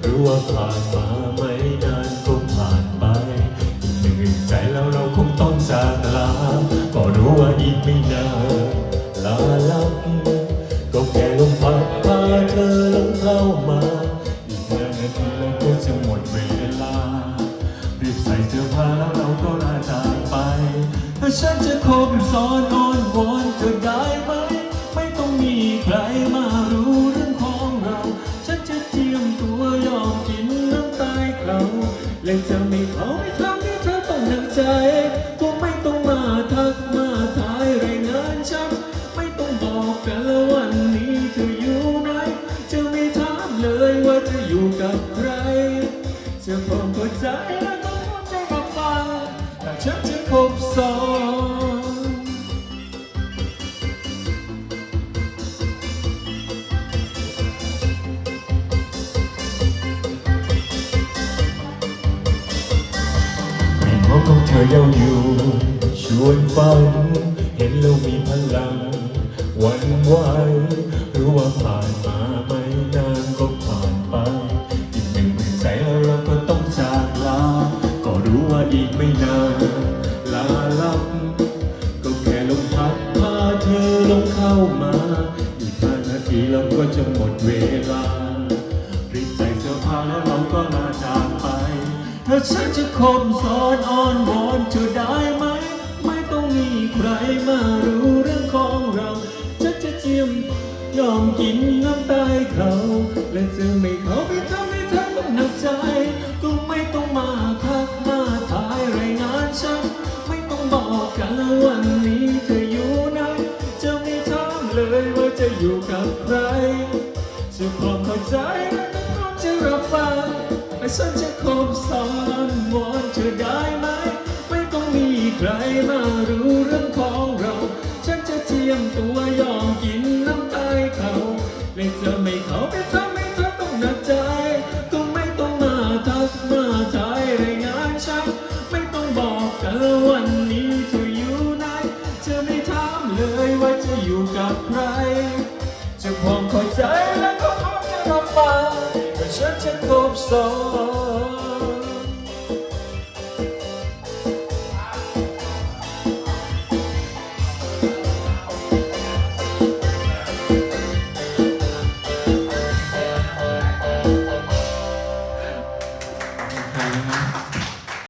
หรือว่าผ่านมาไม่นานก็ผ่านไปหนึ่งใจแล้วเราคงต้องจากลา ก็รู้ว่าอีกไม่นานลาลับก็แค่ลมพัดพาเธอลงเข้ามา อีกนาทีแล้วก็จะหมดเวลารีบใส่เสื้อผ้าแล้วเราก็ลาจากไป ถ้าฉันจะคบซ้อนนอนวอนเธอได้ไหม และจะไม่เขาไม่ทำให้เธอต้องหนักใจก็ไม่ต้องมาทักมาทายรายงานฉันไม่ต้องบอกกันแล้ววันนี้เธออยู่ไหนจะไม่ถามเลยว่าเธออยู่กับใครจะพร้อมเข้าใจและ มอมของเธอเย้าอยู่ ชวนฝัน เห็นแล้วมีพลัง วันไหวรู้ว่าผ่านมาไม่นานก็ผ่านไป อีกหนึ่งหมื่นใจแล้วเราก็ต้องจากลา ก็รู้ว่าอีกไม่นาน ลาลับ ก็แค่ลมพัดพาเธอลงเข้ามา อีกห้านาทีเราก็จะหมดเวลารีบใส่เสื้อผ้าแล้วเราก็ลาจาก ถ้าฉันจะคบซ้อนอ้อนวอนเธอได้ไหม ไม่ต้องมีใครมารู้เรื่องของเรา ฉันจะเจียมยอมกินน้ำตายเขา และจะไม่เขาไปทำให้เธอต้องหนักใจ ก็ไม่ต้องมาทักมาทายรายงานฉัน ไม่ต้องบอกกันวันนี้เธออยู่ไหน จะไม่ถามเลยว่าจะอยู่กับใครจะพอเข้าใจ ฉันจะคบซ้อนวอนเธอได้ไหม ไม่ต้องมีใครมารู้เรื่องของเรา ฉันจะเจียมตัวยอมกินน้ำตายเขาและจะไม่เขาไปทำให้เธอต้องหนักใจ ก็ไม่ต้องมาทักมาทายรายงานฉัน ไม่ต้องบอกกันวันนี้เธออยู่ไหนจะไม่ถามเลยว่าจะอยู่กับใคร จะพร้อมเข้าใจและก็พร้อมจะรับฟัง ว่าฉันจะคบซ้อน